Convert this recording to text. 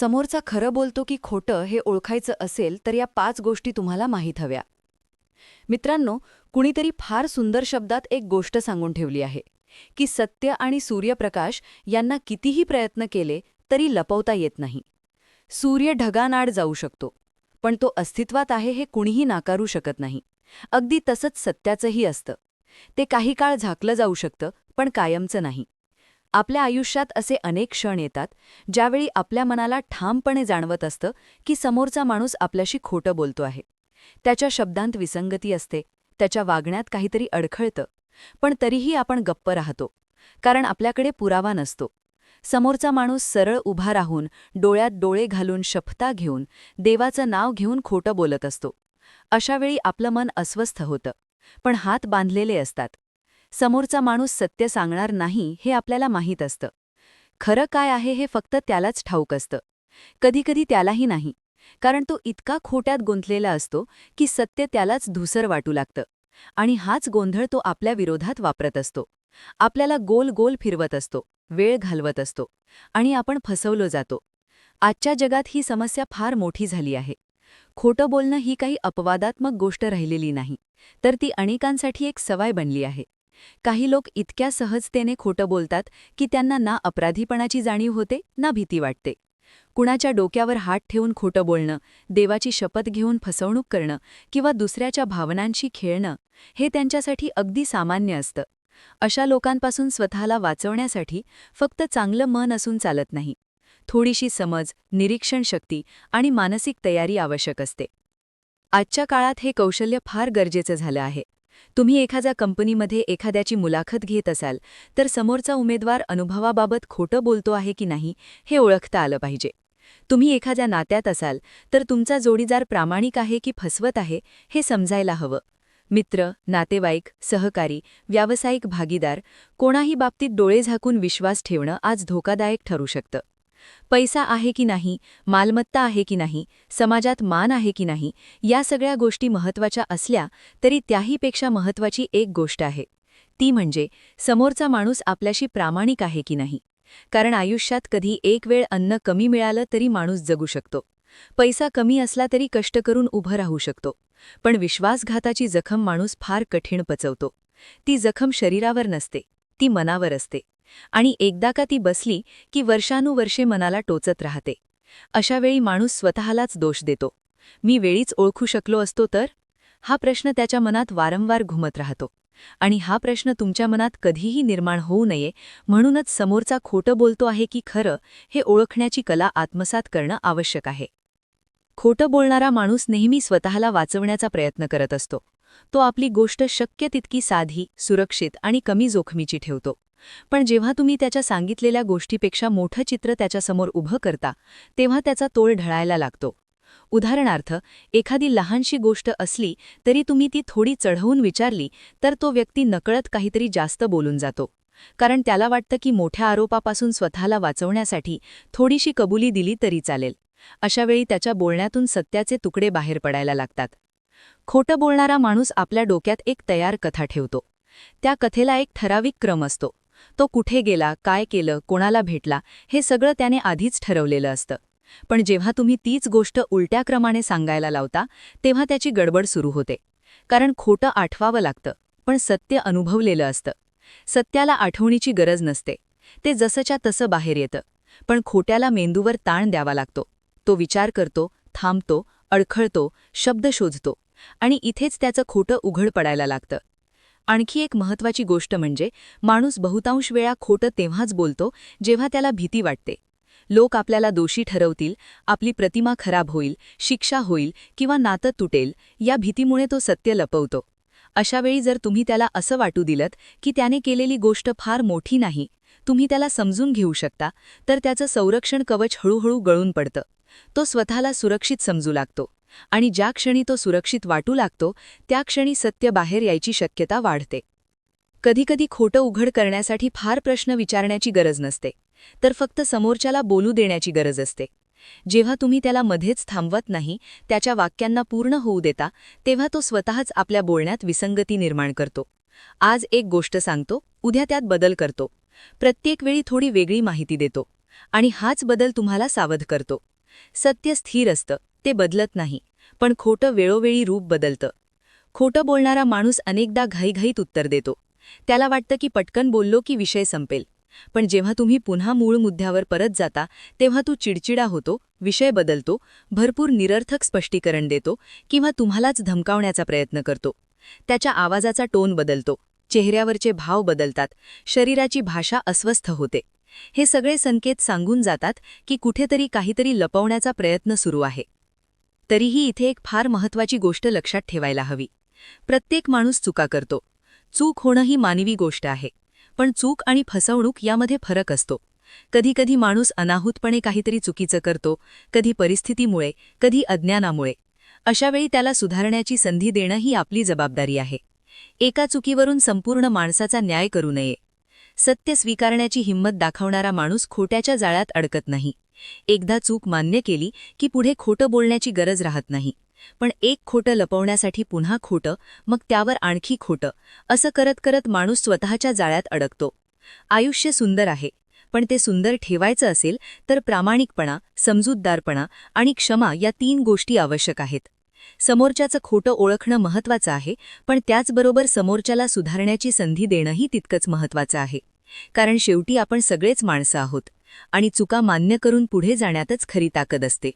समोरचा खरं बोलतो की खोटं हे ओळखायचं असेल तर या पाच गोष्टी तुम्हाला माहीत हव्या. मित्रांनो कुणीतरी फार सुंदर शब्दात एक गोष्ट सांगून ठेवली आहे की सत्य आणि सूर्यप्रकाश यांना कितीही प्रयत्न केले तरी लपवता येत नाही. सूर्य ढगानाड जाऊ शकतो पण तो अस्तित्वात आहे हे कुणीही नाकारू शकत नाही. अगदी तसंच सत्याचंही असतं. ते काही काळ झाकलं जाऊ शकतं पण कायमचं नाही. आपल्या आयुष्यात असे अनेक क्षण येतात ज्यावेळी आपल्या मनाला ठामपणे जाणवत असतं की समोरचा माणूस आपल्याशी खोटं बोलतो आहे. त्याच्या शब्दांत विसंगती असते त्याच्या वागण्यात काहीतरी अडखळतं पण तरीही आपण गप्प राहतो कारण आपल्याकडे पुरावा नसतो. समोरचा माणूस सरळ उभा राहून डोळ्यात डोळे घालून शपथा घेऊन देवाचं नाव घेऊन खोटं बोलत असतो. अशावेळी आपलं मन अस्वस्थ होतं पण हात बांधलेले असतात. समोरचा माणूस सत्य सांगणार नाही हे आपल्याला माहीत असतं. खरं काय आहे हे फक्त त्यालाच ठाऊक असतं. कधीकधी त्यालाही नाही. कारण तो इतका खोट्यात गुंतलेला असतो की सत्य त्यालाच धुसर वाटू लागतं. आणि हाच गोंधळ तो आपल्या विरोधात वापरत असतो. आपल्याला गोल गोल फिरवत असतो वेळ घालवत असतो आणि आपण फसवलो जातो. आजच्या जगात ही समस्या फार मोठी झाली आहे. खोटं बोलणं ही काही अपवादात्मक गोष्ट राहिलेली नाही तर ती अनेकांसाठी एक सवाय बनली आहे. काही लोक इतक्या सहजतेने खोटं बोलतात की त्यांना ना अपराधीपणाची जाणीव होते ना भीती वाटते. कुणाच्या डोक्यावर हात ठेवून खोटं बोलणं देवाची शपथ घेऊन फसवणूक करणं किंवा दुसऱ्याच्या भावनांशी खेळणं हे त्यांच्यासाठी अगदी सामान्य असतं. अशा लोकांपासून स्वतःला वाचवण्यासाठी फक्त चांगलं मन असून चालत नाही. थोडीशी समज निरीक्षण शक्ती आणि मानसिक तयारी आवश्यक असते. आजच्या काळात हे कौशल्य फार गरजेचं झालं आहे. तुम्ही एखाद्या कंपनीमध्ये एखाद्याची मुलाखत घेत असाल तर समोरचा उमेदवार अनुभवाबाबत खोटं बोलतो आहे की नाही हे ओळखता आलं पाहिजे. तुम्ही एखाद्या नात्यात असाल तर तुमचा जोडीदार प्रामाणिक आहे की फसवत आहे हे समजायला हवं. मित्र नातेवाईक सहकारी व्यावसायिक भागीदार कोणाही बाबतीत डोळे झाकून विश्वास ठेवणं आज धोकादायक ठरू शकतं. पैसा आहे की नाही मालमत्ता आहे की नाही समाजात मान आहे की नाही या सगळ्या गोष्टी महत्त्वाच्या असल्या तरी त्याहीपेक्षा महत्त्वाची एक गोष्ट आहे. ती म्हणजे समोरचा माणूस आपल्याशी प्रामाणिक आहे की नाही. कारण आयुष्यात कधी एक वेळ अन्न कमी मिळालं तरी माणूस जगू शकतो. पैसा कमी असला तरी कष्ट करून उभं राहू शकतो. पण विश्वासघाताची जखम माणूस फार कठीण पचवतो. ती जखम शरीरावर नसते ती मनावर असते. आणि एकदा का ती बसली की वर्षानुवर्षे मनाला टोचत राहते. अशावेळी माणूस स्वतःलाच दोष देतो. मी वेळीच ओळखू शकलो असतो तर? हा प्रश्न त्याच्या मनात वारंवार घुमत राहतो. आणि हा प्रश्न तुमच्या मनात कधीही निर्माण होऊ नये म्हणूनच समोरचा खोटं बोलतो आहे की खरं हे ओळखण्याची कला आत्मसात करणं आवश्यक आहे. खोटं बोलणारा माणूस नेहमी स्वतःला वाचवण्याचा प्रयत्न करत असतो. तो आपली गोष्ट शक्य तितकी साधी सुरक्षित आणि कमी जोखमीची ठेवतो. पण जेव्हा तुम्ही त्याच्या सांगितलेल्या गोष्टीपेक्षा मोठं चित्र त्याच्यासमोर उभं करता तेव्हा त्याचा तोल ढळायला लागतो. उदाहरणार्थ एखादी लहानशी गोष्ट असली तरी तुम्ही ती थोडी चढवून विचारली तर तो व्यक्ती नकळत काहीतरी जास्त बोलून जातो. कारण त्याला वाटतं की मोठ्या आरोपापासून स्वतःला वाचवण्यासाठी थोडीशी कबुली दिली तरी चालेल. अशावेळी त्याच्या बोलण्यातून सत्याचे तुकडे बाहेर पडायला लागतात. खोटं बोलणारा माणूस आपल्या डोक्यात एक तयार कथा ठेवतो. त्या कथेला एक ठराविक क्रम असतो. तो कुठे गेला काय केलं कोणाला भेटला हे सगळं त्याने आधीच ठरवलेलं असतं. पण जेव्हा तुम्ही तीच गोष्ट उलट्या क्रमाने सांगायला लावता तेव्हा त्याची गडबड सुरू होते. कारण खोटं आठवावं लागतं पण सत्य अनुभवलेलं असतं. सत्याला आठवणीची गरज नसते. ते जसंच्या तसं बाहेर येतं. पण खोट्याला मेंदूवर ताण द्यावा लागतो. तो विचार करतो थांबतो अडखळतो शब्द शोधतो. आणि इथेच त्याचं खोटं उघड पडायला लागतं. आणखी एक महत्वाची गोष्ट म्हणजे माणूस बहुतांश वेळा खोटं तेव्हाच बोलतो जेव्हा त्याला भीती वाटते. लोक आपल्याला दोषी ठरवतील आपली प्रतिमा खराब होईल शिक्षा होईल किंवा नातं तुटेल या भीतीमुळे तो सत्य लपवतो. अशावेळी जर तुम्ही त्याला असं वाटू दिलत की त्याने केलेली गोष्ट फार मोठी नाही तुम्ही त्याला समजून घेऊ शकता तर त्याचं संरक्षण कवच हळूहळू गळून पडतं. तो स्वतःला सुरक्षित समजू लागतो. आणि ज्या क्षणी तो सुरक्षित वाटू लागतो त्या क्षणी सत्य बाहेर यायची शक्यता वाढते. कधीकधी खोटं उघड करण्यासाठी फार प्रश्न विचारण्याची गरज नसते तर फक्त समोरच्याला बोलू देण्याची गरज असते. जेव्हा तुम्ही त्याला मध्येच थांबवत नाही त्याच्या वाक्यांना पूर्ण होऊ देता तेव्हा तो स्वतःच आपल्या बोलण्यात विसंगती निर्माण करतो. आज एक गोष्ट सांगतो उद्या त्यात बदल करतो. प्रत्येक वेळी थोडी वेगळी माहिती देतो. आणि हाच बदल तुम्हाला सावध करतो. सत्य स्थिर असतं. ते बदलत नाही पण खोटं वेळोवेळी रूप बदलतं. खोटं बोलणारा माणूस अनेकदा घाईघाईत उत्तर देतो. त्याला वाटतं की पटकन बोललो की विषय संपेल. पण जेव्हा तुम्ही पुन्हा मूळ मुद्द्यावर परत जाता तेव्हा तू चिडचिडा होतो विषय बदलतो भरपूर निरर्थक स्पष्टीकरण देतो किंवा तुम्हालाच धमकावण्याचा प्रयत्न करतो. त्याच्या आवाजाचा टोन बदलतो चेहऱ्यावरचे भाव बदलतात शरीराची भाषा अस्वस्थ होते. हे सगळे संकेत सांगून जातात की कुठेतरी काहीतरी लपवण्याचा प्रयत्न सुरू आहे. तरीही इथे एक फार महत्वाची गोष्ट लक्षात ठेवायला हवी. प्रत्येक माणूस चुका करतो. चूक होणं ही मानवी गोष्ट आहे. पण चूक आणि फसवणूक यामध्ये फरक असतो. कधीकधी माणूस अनाहूतपणे काहीतरी चुकीचं करतो कधी परिस्थितीमुळे कधी अज्ञानामुळे. अशावेळी त्याला सुधारण्याची संधी देणं ही आपली जबाबदारी आहे. एका चुकीवरून संपूर्ण माणसाचा न्याय करू नये. सत्य स्वीकारण्याची हिंमत दाखवणारा माणूस खोट्याच्या जाळ्यात अडकत नाही. एकदा चूक मान्य केली की पुढे खोटं बोलण्याची गरज राहत नाही. पण एक खोटं लपवण्यासाठी पुन्हा खोटं मग त्यावर आणखी खोटं असं करत करत माणूस स्वतःच्या जाळ्यात अडकतो. आयुष्य सुंदर आहे पण ते सुंदर ठेवायचं असेल तर प्रामाणिकपणा समजूतदारपणा आणि क्षमा या तीन गोष्टी आवश्यक आहेत. समोरच्याचं खोटं ओळखणं महत्वाचं आहे पण त्याचबरोबर समोरच्याला सुधारण्याची संधी देणंही तितकंच महत्वाचं आहे. कारण शेवटी आपण सगळेच माणसं आहोत. आणि चुका मान्य करून पुढे जाण्यातच खरी ताकद असते.